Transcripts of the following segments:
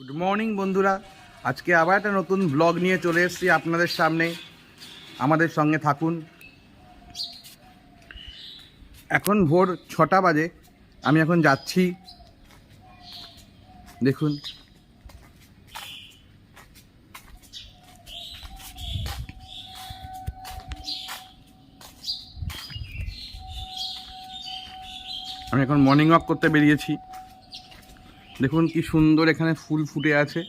Good morning বন্ধুরা। আজকে আবার একটা নতুন ব্লগ নিয়ে চলে এসেছি আপনাদের সামনে। আমাদের সঙ্গে থাকুন। এখন ভোর ছটা বাজে। আমি এখন যাচ্ছি। দেখুন। আমি এখন মর্নিং ওয়াক করতে বেরিয়েছি। দেখুন কি সুন্দর এখানে ফুল ফুটে আছে।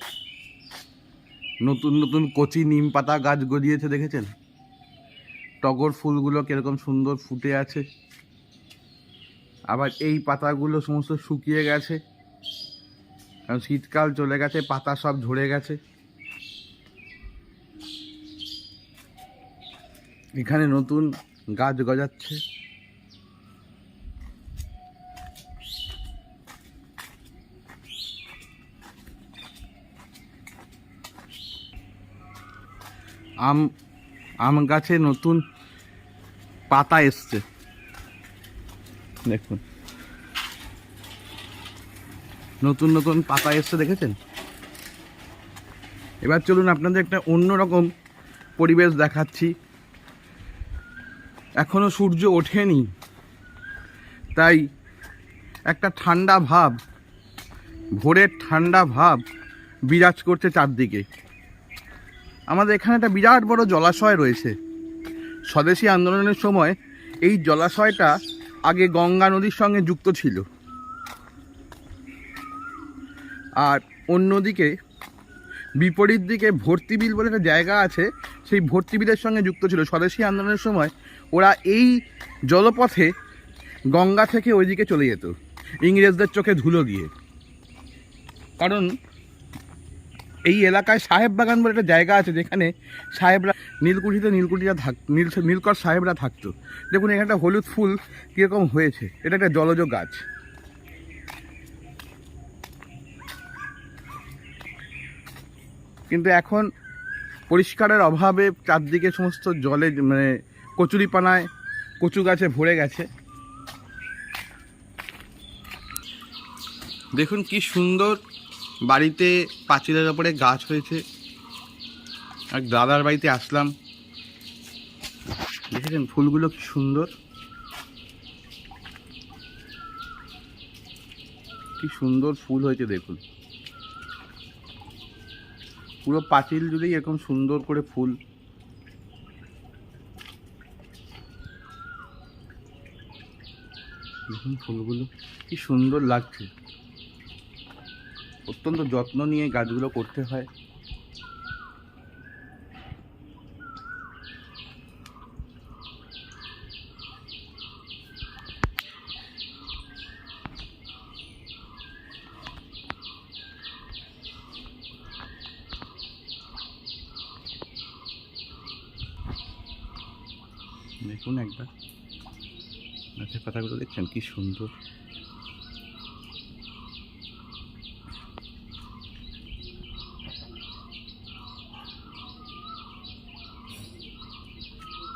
নতুন নতুন কচি নিম পাতা গাছ গজিয়েছে দেখেছেন? টগর ফুলগুলো কীরকম সুন্দর ফুটে আছে। আবার এই পাতাগুলো সমস্ত শুকিয়ে গেছে। কারণ শীতকাল চলে গেছে, পাতা সব ঝরে গেছে। এখানে নতুন গাছ গজাচ্ছে। আম আম গাছে নতুন পাতা এসছে। দেখুন। নতুন নতুন পাতা এসছে, দেখেছেন? এবার চলুন আপনাদের একটা অন্যরকম পরিবেশ দেখাচ্ছি। এখনও সূর্য ওঠেনি, তাই একটা ঠান্ডা ভাব, ভোরের ঠান্ডা ভাব বিরাজ করছে চারদিকে। আমাদের এখানে একটা বিরাট বড় জলাশয় রয়েছে। স্বদেশী আন্দোলনের সময় এই জলাশয়টা আগে গঙ্গা নদীর সঙ্গে যুক্ত ছিল। আর অন্যদিকে বিপরীত দিকে ভর্তিবিল বলে একটা জায়গা আছে, সেই ভর্তিবিলের সঙ্গে যুক্ত ছিল। স্বদেশী আন্দোলনের সময় ওরা এই জলপথে গঙ্গা থেকে ওইদিকে চলে যেত। ইংরেজদের চোখে ধুলো দিয়ে। কারণ এই এলাকায় সাহেব বাগান বলে একটা জায়গা আছে যেখানে সাহেবরা নীলকুঠিতে নীলকুঠিরা থাক, নীল, নীলকর সাহেবরা থাকতো। দেখুন, এখানে একটা হলুদ ফুল কীরকম হয়েছে। এটা একটা জলজ গাছ। কিন্তু এখন পরিষ্কারের অভাবে চারদিকে সমস্ত জলে মানে কচুরিপানায় কচু গাছে ভরে গেছে। দেখুন, কি সুন্দর বাড়িতে পাঁচিলের ওপরে গাছ হয়েছে। এক দাদার বাড়িতে আসলাম। দেখেছেন ফুলগুলো কি সুন্দর? কি সুন্দর ফুল হয়েছে দেখুন। পুরো পাঁচিল জুড়েই এরকম সুন্দর করে ফুল। দেখুন ফুলগুলো, কি সুন্দর লাগছে। অত্যন্ত যত্ন নিয়ে গাছগুলো করতে হয়। দেখুন একবার। গাছের পাতাগুলো দেখছেন কি সুন্দর।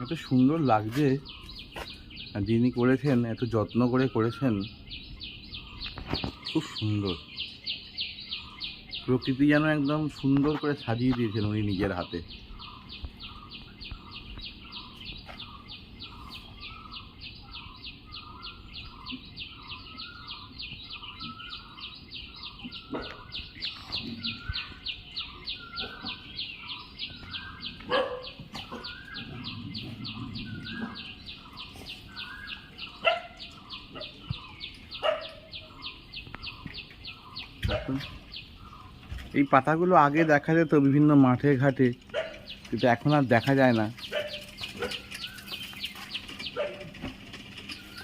এত সুন্দর লাগছে। যিনি করেছেন, এত যত্ন করে করেছেন। খুব সুন্দর। প্রকৃতি যেন একদম সুন্দর করে সাজিয়ে দিয়েছেন উনি নিজের হাতে দেখুন। এই পাতাগুলো আগে দেখা যেত বিভিন্ন মাঠে, ঘাটে, কিন্তু এখন আর দেখা যায় না।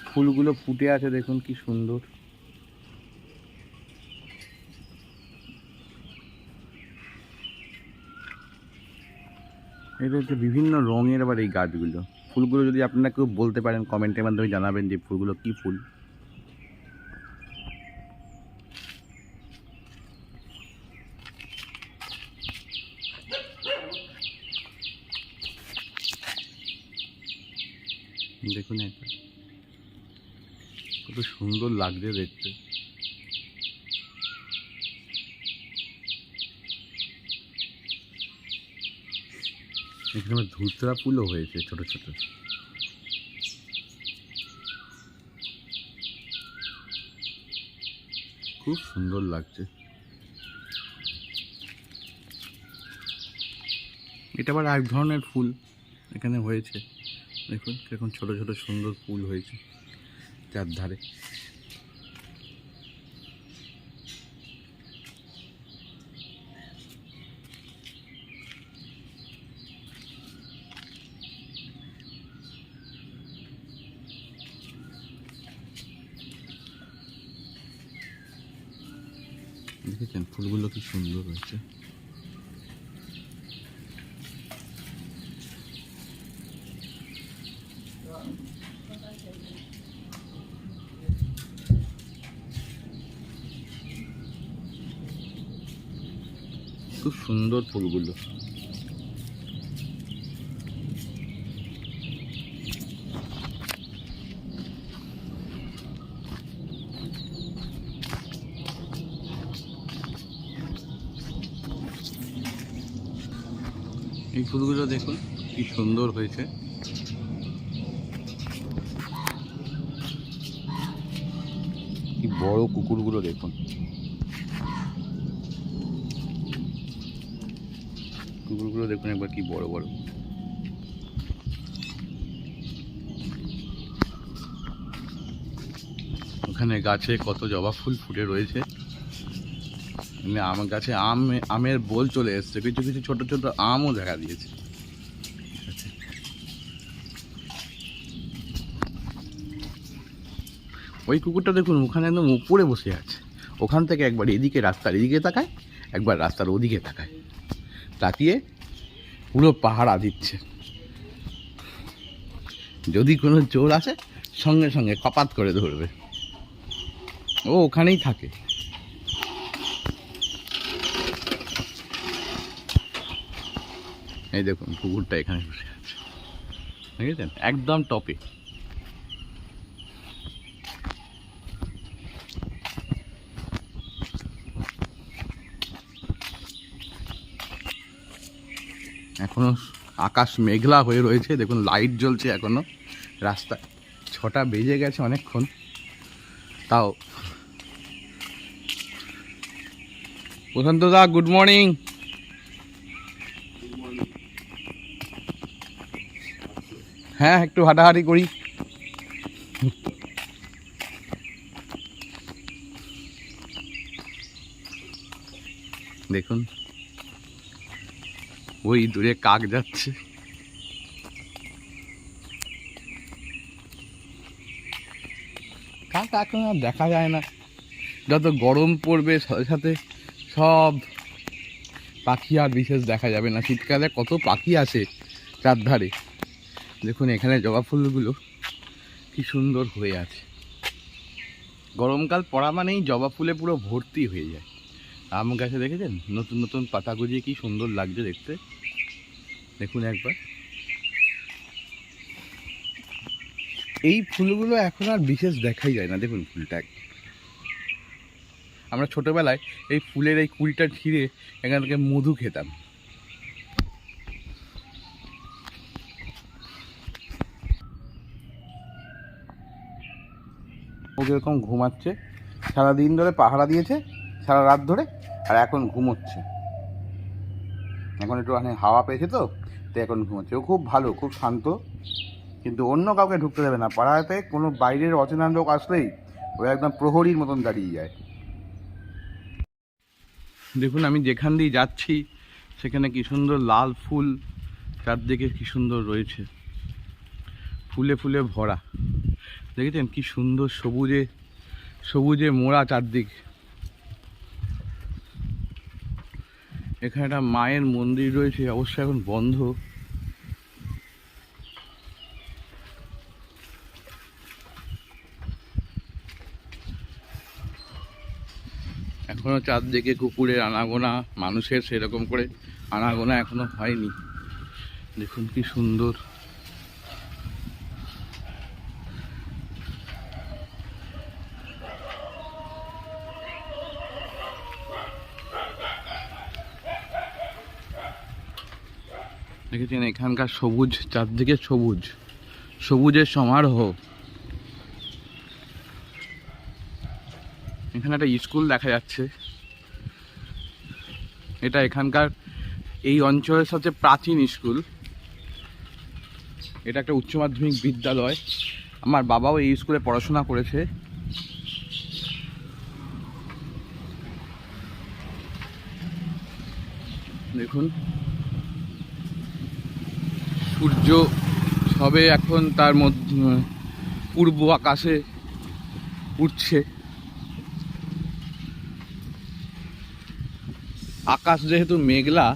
ফুলগুলো ফুটে আছে, দেখুন কি সুন্দর। এটা হচ্ছে বিভিন্ন রঙের আবার এই গাছগুলো। ফুলগুলো যদি আপনারা কেউ বলতে পারেন, কমেন্টের মাধ্যমে জানাবেন যে ফুলগুলো কি ফুল। সুন্দর লাগছে দেখতে। এখানে ধুতরা ফুলও হয়েছে ছোট ছোট। খুব সুন্দর লাগছে। এটা আবার এক ধরনের ফুল এখানে হয়েছে। দেখুন এখন ছোট ছোট সুন্দর ফুল হয়েছে চারধারে। দেখেছেন ফুলগুলো কি সুন্দর হয়েছে। খুব সুন্দর ফুলগুলো। এই ফুলগুলো দেখুন, কি সুন্দর হয়েছে। কি বড় কুকুরগুলো দেখুন। কুকুরগুলো দেখুন একবার কি বড় বড়। ওখানে গাছে কত জবা ফুল ফুটে রয়েছে। এমনি আম গাছে আম, আমের বোল চলে এসছে। কিছু কিছু ছোট ছোট আমও দেখা দিয়েছে। ওই কুকুরটা দেখুন, ওখানে একদম উপরে বসে আছে। ওখান থেকে একবার এদিকে রাস্তার এদিকে তাকায়, একবার রাস্তার ওদিকে তাকায়। তাকিয়ে পুরো পাহারা দিচ্ছে। যদি কোনো চোর আসে, সঙ্গে সঙ্গে কপাত করে ধরবে। ও ওখানেই থাকে। এই দেখুন কুকুরটা এখানে বসে আছে। দেখেছেন? একদম টপে। এখনও আকাশ মেঘলা হয়ে রয়েছে। দেখুন, লাইট জ্বলছে এখনও। রাস্তায় ছটা বেজে গেছে অনেকক্ষণ। তাও। প্রশান্ত দা, গুড মর্নিং। হ্যাঁ একটু হাঁটাহাঁটি করি। দেখুন, ওই দূরে কাক যাচ্ছে। কাক এখন আর দেখা যায় না। যত গরম পড়বে সাথে সাথে সব পাখি আর বিশেষ দেখা যাবে না। শীতকালে কত পাখি আসে চারধারে দেখুন, এখানে জবা ফুলগুলো কি সুন্দর হয়ে আছে। গরমকাল পড়া মানেই জবা ফুলে পুরো ভর্তি হয়ে যায়। আম গাছে দেখেছেন? নতুন নতুন পাতা গজিয়ে কি সুন্দর লাগছে দেখতে। দেখুন একবার। এই ফুলগুলো এখন আর বিশেষ দেখাই যায় না। দেখুন ফুলটা। আমরা ছোটোবেলায় এই ফুলের এই কুড়িটা ঘিরে এখান থেকে মধু খেতাম। ও যেরকম ঘুমাচ্ছে, সারাদিন ধরে পাহারা দিয়েছে, সারা রাত ধরে, আর এখন ঘুমোচ্ছে। এখন একটু মানে হাওয়া পেয়েছে তো তো এখন ঘুমোচ্ছে। ও খুব ভালো, খুব শান্ত। কিন্তু অন্য কাউকে ঢুকতে দেবে না। পাড়াতে কোনো বাইরের অচেনা লোক আসলেই ও একদম প্রহরীর মতন দাঁড়িয়ে যায়। দেখুন, আমি যেখান দিয়ে যাচ্ছি, সেখানে কি সুন্দর লাল ফুল, চারদিকে কি সুন্দর রয়েছে। ফুলে ফুলে ভরা। দেখেছেন কি সুন্দর সবুজে সবুজে মোড়া চারদিক। এখানে একটা মায়ের মন্দির রয়েছে অবশ্যই এখন বন্ধ। চারদিকে কুকুরের আনাগোনা, মানুষের সেরকম করে আনাগোনা এখনও হয়নি। দেখুন কি সুন্দর। দেখেছেন, এখানকার সবুজ, চারদিকে সবুজ। সবুজের সমারোহ। এখানে একটা স্কুল দেখা যাচ্ছে। এটা এখানকার এই অঞ্চলের সবচেয়ে প্রাচীন স্কুল। এটা একটা উচ্চ মাধ্যমিক বিদ্যালয়। আমার বাবাও এই স্কুলে পড়াশোনা করেছে। দেখুন। সূর্য সবে এখন তার মধ্যে পূর্ব আকাশে উঠছে। আকাশ যেহেতু মেঘলা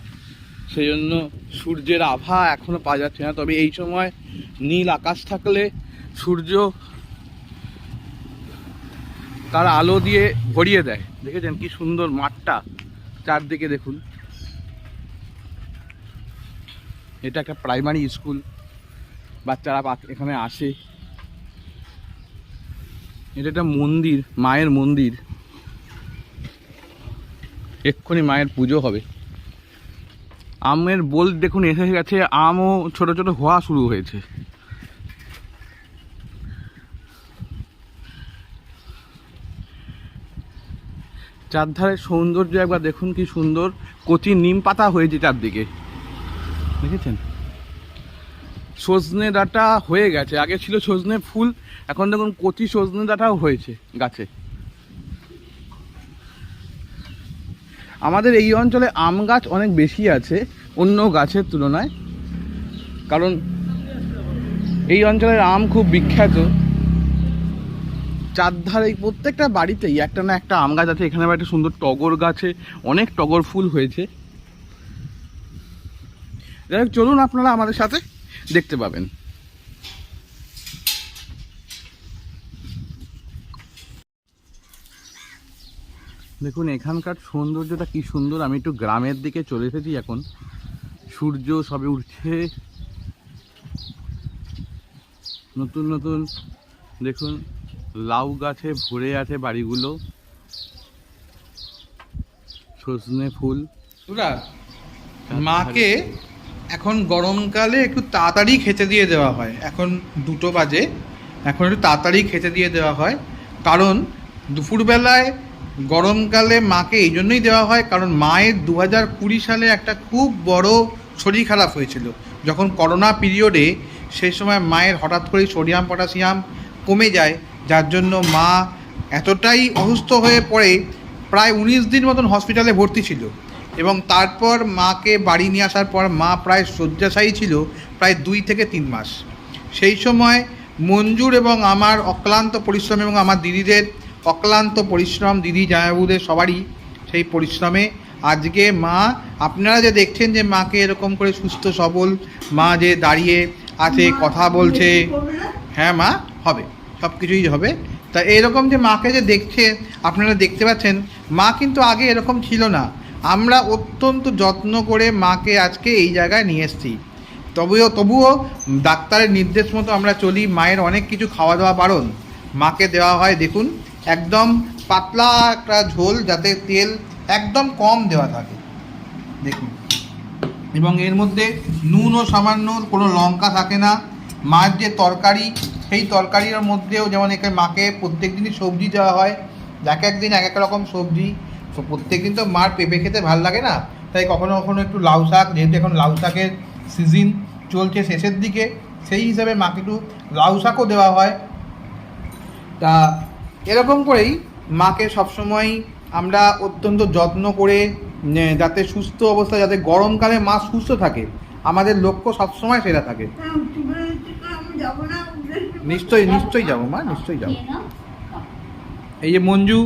সেই জন্য সূর্যের আভা এখনও পাওয়া যাচ্ছে না। তবে এই সময় নীল আকাশ থাকলে সূর্য তার আলো দিয়ে ভরিয়ে দেয়। দেখেছেন কি সুন্দর মাঠটা? চারদিকে দেখুন। এটা একটা প্রাইমারি স্কুল। বাচ্চারা এখানে আসে। এটা একটা মন্দির, মায়ের মন্দির। এক্ষুনি মায়ের পুজো হবে। আমের বোল দেখুন, এসে গেছে, আমও ছোট ছোট হওয়া শুরু হয়েছে। চারধারের সৌন্দর্য একবার দেখুন, কি সুন্দর। কচি নিম পাতা হয়েছে চারদিকে। দেখেছেন? সজনে ডাঁটা হয়ে গেছে। আগে ছিল সজনে ফুল, এখন দেখুন কচি সজনে ডাঁটাও হয়েছে গাছে। আমাদের এই অঞ্চলে আম গাছ অনেক বেশি আছে, অন্য গাছের তুলনায়। কারণ এই অঞ্চলের আম খুব বিখ্যাত। চারধারে প্রত্যেকটা বাড়িতেই একটা না একটা আম গাছ আছে। এখানে একটা সুন্দর টগর গাছে অনেক টগর ফুল হয়েছে। যাই হোক, চলুন আপনারা আমাদের সাথে দেখতে পাবেন। দেখুন এখানকার সৌন্দর্যটা কি সুন্দর। আমি একটু গ্রামের দিকে চলে এসেছি এখন। সূর্য সবে উঠছে। নতুন নতুন দেখুন লাউ গাছে ভরে আছে বাড়িগুলো। সজনে ফুল। মাকে এখন গরমকালে একটু তাড়াতাড়ি খেতে দিয়ে দেওয়া হয়। এখন দুটো বাজে। এখন একটু তাড়াতাড়ি খেতে দিয়ে দেওয়া হয়। কারণ দুপুরবেলায় গরমকালে মাকে এই জন্যই দেওয়া হয় কারণ মায়ের দু হাজার কুড়ি সালে একটা খুব বড় শরীর খারাপ হয়েছিল। যখন করোনা পিরিয়ডে সেই সময় মায়ের হঠাৎ করেই সোডিয়াম, পটাশিয়াম কমে যায়, যার জন্য মা এতটাই অসুস্থ হয়ে পড়ে, প্রায় উনিশ দিন মতন হসপিটালে ভর্তি ছিল। এবং তারপর মাকে বাড়ি নিয়ে আসার পর মা প্রায় শয্যাশায়ী ছিল, প্রায় দুই থেকে তিন মাস। সেই সময় মঞ্জুর এবং আমার অক্লান্ত পরিশ্রম এবং আমার দিদিদের অক্লান্ত পরিশ্রম দিদি জামাইবাবুদের সবারই সেই পরিশ্রমে। আজকে মা আপনারা যে দেখছেন যে মাকে এরকম করে সুস্থ সবল মা যে দাঁড়িয়ে আছে কথা বলছে। হ্যাঁ মা হবে। সব কিছুই হবে। তা এরকম যে মাকে যে দেখছে আপনারা দেখতে পাচ্ছেন মা কিন্তু আগে এরকম ছিল না। আমরা অত্যন্ত যত্ন করে মাকে আজকে এই জায়গায় নিয়ে এসেছি। তবুও তবুও ডাক্তারের নির্দেশ মতো আমরা চলি মায়ের অনেক কিছু খাওয়া দাওয়া বারণ মাকে দেওয়া হয় দেখুন একদম পাতলা একটা ঝোল যাতে তেল একদম কম দেওয়া থাকে। দেখুন। এবং এর মধ্যে নুন ও সামান্য কোনো লঙ্কা থাকে না। মার যে তরকারি, সেই তরকারির মধ্যেও যেমন এখানে মাকে প্রত্যেক দিনই সবজি দেওয়া হয়, এক এক দিন এক এক রকম সবজি। তো প্রত্যেক দিন তো মার পেঁপে খেতে ভালো লাগে না। তাই কখনো কখনো একটু লাউ শাক, যেহেতু এখন লাউ শাকের সিজন চলছে শেষের দিকে, সেই হিসাবে মাকে একটু লাউ শাকও দেওয়া হয়। তা এরকম করেই মাকে সবসময় আমরা অত্যন্ত যত্ন করে যাতে সুস্থ অবস্থা যাতে গরমকালে মা সুস্থ থাকে। আমাদের লক্ষ্য সবসময় সেটা থাকে। নিশ্চয়ই নিশ্চয়ই যাব মা, নিশ্চয়ই যাব। এই যে মঞ্জু,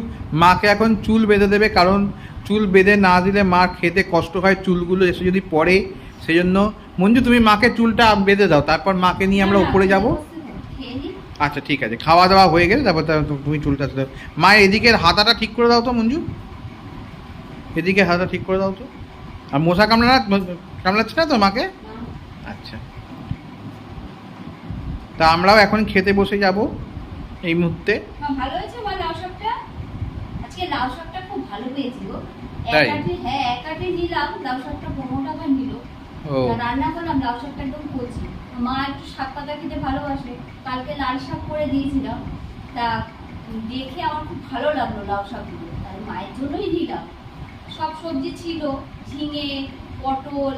মাকে এখন চুল বেঁধে দেবে কারণ চুল বেঁধে না দিলে মার খেতে কষ্ট হয়, চুলগুলো এসে যদি পড়ে সেই জন্য মঞ্জু তুমি মাকে চুলটা বেঁধে দাও, তারপর মাকে নিয়ে আমরা উপরে যাব। আচ্ছা ঠিক আছে। খাওয়া দাওয়া হয়ে গেলে তারপর তুমি চুলটা মায়ের এদিকের হাতাটা ঠিক করে দাও তো মঞ্জু। এদিকে হাতা ঠিক করে দাও তো। আর মশা কামড়া কামড়াচ্ছে না তো মাকে? আচ্ছা। তা আমরাও এখন খেতে বসে যাব এই মুহূর্তে। ভালো হয়েছে মা লাউ শাকটা? আজকে লাউ শাকটা খুব ভালো পেয়েছি গো। তাই? হ্যাঁ একাটি নিলাম লাউ শাকটা পনেরো টাকা নিল। ও। রান্না করলাম লাউ শাকটা একদম কচি। মা একটু শাক পাতা খেতে ভালোবাসে। কালকে লাল শাক করে দিয়েছিলাম। তা দেখে আমার খুব ভালো লাগল লাউ শাকগুলো। তাই মায়ের জন্যই দিলাম সব সবজি ছিল ঝিঙে পটল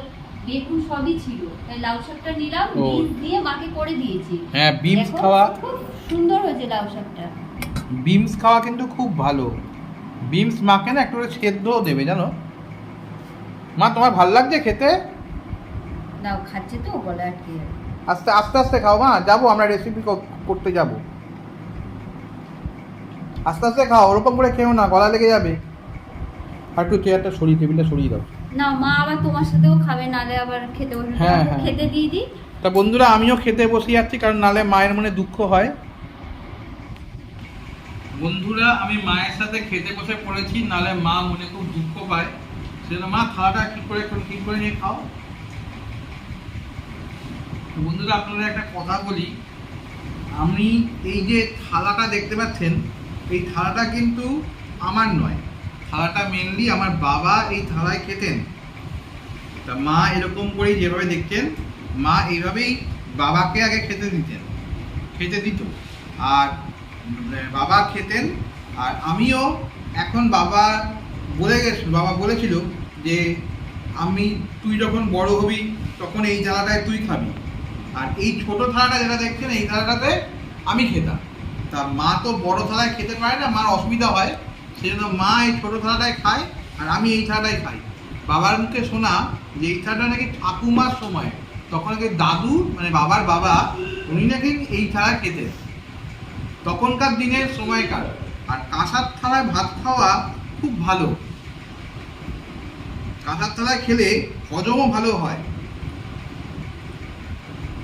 বেগুন সবই ছিল। তাই লাউ শাকটা নিলাম। বীজ দিয়ে মাকে করে দিয়েছি। হ্যাঁ বিমস খাওয়া খুব সুন্দর হয়েছে লাউ শাকটা। বিমস খাওয়া কিন্তু খুব ভালো। বিমস মাকে না একটু সেদ্ধও দেবে জানো? মা তোমার ভালো লাগছে খেতে? লাউ খাচ্ছে তো গলা আটকে যাবে। আস্তে আস্তে আস্তে খাও মা যাব আমরা রেসিপি করতে যাব। আস্তে আস্তে খাও ওরকম করে খেও না গলা লেগে যাবে। আর একটু চেয়ারটা সরিয়ে টেবিলটা সরিয়ে দাও। না মা আবার তোমার সাথেও খাবে নালে আবার খেতে বসবে। হ্যাঁ, হ্যাঁ। খেতে দিয়ে দিই। তা বন্ধুরা আমিও খেতে বসে যাচ্ছি কারণ নালে মায়ের মনে দুঃখ হয়। বন্ধুরা আমি মায়ের সাথে খেতে বসে পড়েছি নালে মা মনে খুব দুঃখ পায়। সেজন্য মা খাওয়াটা কি করে কি করে নিয়ে খাও? তো বন্ধুরা, আপনাদের একটা কথা বলি। আমি এই যে থালাটা দেখতে পাচ্ছেন, এই থালাটা কিন্তু আমার নয়। থালাটা মেনলি আমার বাবা এই থালায় খেতেন। তা মা এরকম করেই যেভাবে দেখতেন, মা এইভাবেই বাবাকে আগে খেতে দিতেন, খেতে দিত। আর বাবা খেতেন, আর আমিও এখন বাবা বলে গেছে, বাবা বলেছিল যে, আমি, তুই যখন বড় হবি, তখন এই থালাটায় তুই খাবি। আর এই ছোট থালাটা যেটা দেখছেন, এই থালাটাতে আমি খেতাম। তা মা তো বড় থালায় খেতে পারে না, মার অসুবিধা হয়, সেজন্য মা এই ছোটো থালাটায় খায় আর আমি এই থালাটায় খাই। বাবার মুখে শোনা যে এই থালাটা নাকি ঠাকুমার সময়, তখন নাকি দাদু মানে বাবার বাবা, উনি নাকি এই থালা খেতেন। তখনকার দিনের সময়কার। আর কাঁসার থালায় ভাত খাওয়া খুব ভালো। কাঁসার থালায় খেলে হজমও ভালো হয়।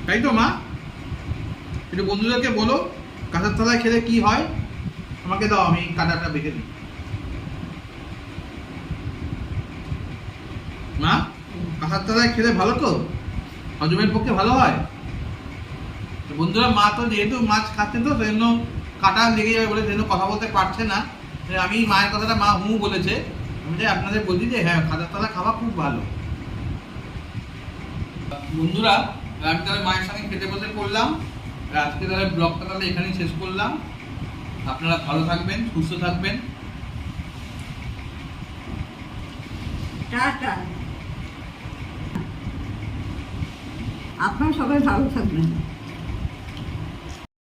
তাই তো, মা? একটু বন্ধুদেরকে বলো, কাঁসার থালায় খেলে কি হয়? আমাকে দাও, আমি কাঁটাটা বেঁকে দিই মা, কাঁসার তলায় খেলে ভালো তো? হজমের পক্ষে ভালো হয়? বন্ধুরা, মা তো যেহেতু মাছ খাচ্ছে তো, সেজন্য কাটা লেগে যাবে বলে সেজন্য কথা বলতে পারছে না। আমি মায়ের কথাটা মা হু বলেছে। আমি তাই আপনাদের বলছি যে হ্যাঁ খাতার তলা খাওয়া খুব ভালো। বন্ধুরা আমি তাহলে মায়ের সঙ্গে খেতে বসে করলাম আজকে তাহলে ব্লগটা তাহলে এখানেই শেষ করলাম। আপনারা ভালো থাকবেন, সুস্থ থাকবেন। আপনারা সবাই ভালো থাকবেন।